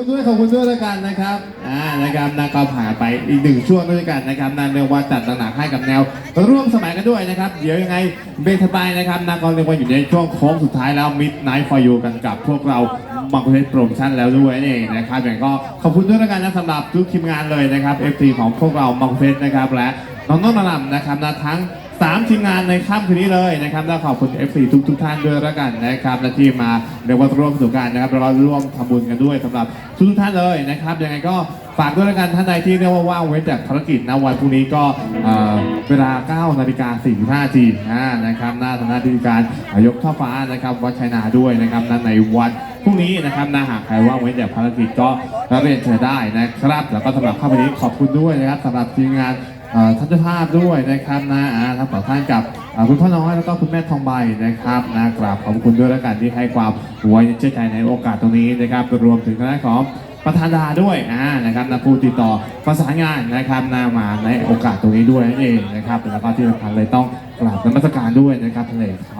คุณด้วยขอบคุณด้วยแล้วกันนะครับอ่านะครับนาก็ผ่านไปอีกหนึ่งช่วงด้วยกันนะครับนาเรียกว่าจัดหนักให้กับแนว ร่วมสมัยกันด้วยนะครับ เดี๋ยวยังไงเบรกถัดไปนะครับนาก็เรียกว่าอยู่ในช่วงโค้งสุดท้ายแล้วมิดไนท์ฟอร์ยูกันกับพวกเราบังคับโปรโมชั่นแล้วด้วยนี่นะครับอย่างก็ขอบคุณด้วยแล้วกันนะสำหรับทุกทีมงานเลยนะครับ FT ของพวกเราบังคับนะครับและน้องๆนำนะครับนะทั้ง สามทีมงานในค่ำคืนนี้เลยนะครับและขอบคุณ F4 ทุกทุกท่านด้วยแล้วกันนะครับและที่มาเรียกว่าร่วมสนุกกันนะครับแล้วก็ร่วมทำบุญกันด้วยสำหรับทุกทุกท่านเลยนะครับยังไงก็ฝากด้วยแล้วกันท่านใดที่เรียกว่าว่างเว้นจากภารกิจนะวันพรุ่งนี้ก็เอ่อเวลา 9 นาฬิกา 45นาทีนะครับหน้าทางหน้าที่การยกท่อฟ้านะครับวัดชัยนาด้วยนะครับนั่นในวันพรุ่งนี้นะครับนะหากใครว่างเว้นจากภารกิจก็เรียนเชิญได้นะครับ แล้วก็สำหรับค่ำวันนี้ขอบคุณด้วยนะครับสำหรับทีมงาน ท่านเจ้าภาพด้วยนะครับนะท่าทั้งสองท่านกับคุณพ่อน้อยแล้วก็คุณแม่ทองใบนะครับนะกราบขอบคุณด้วยแล้วกันที่ให้ความไว้เชื่อใจในโอกาสตรงนี้นะครับรวมถึงคณะของประธานดาด้วยอ่านะครับนะผู้ติดต่อประสานงานนะครับนามาในโอกาสตรงนี้ด้วยนั่นเองนะครับแล้วก็ที่สำคัญเลยต้องกราบนมัสการด้วยนะครับทะเล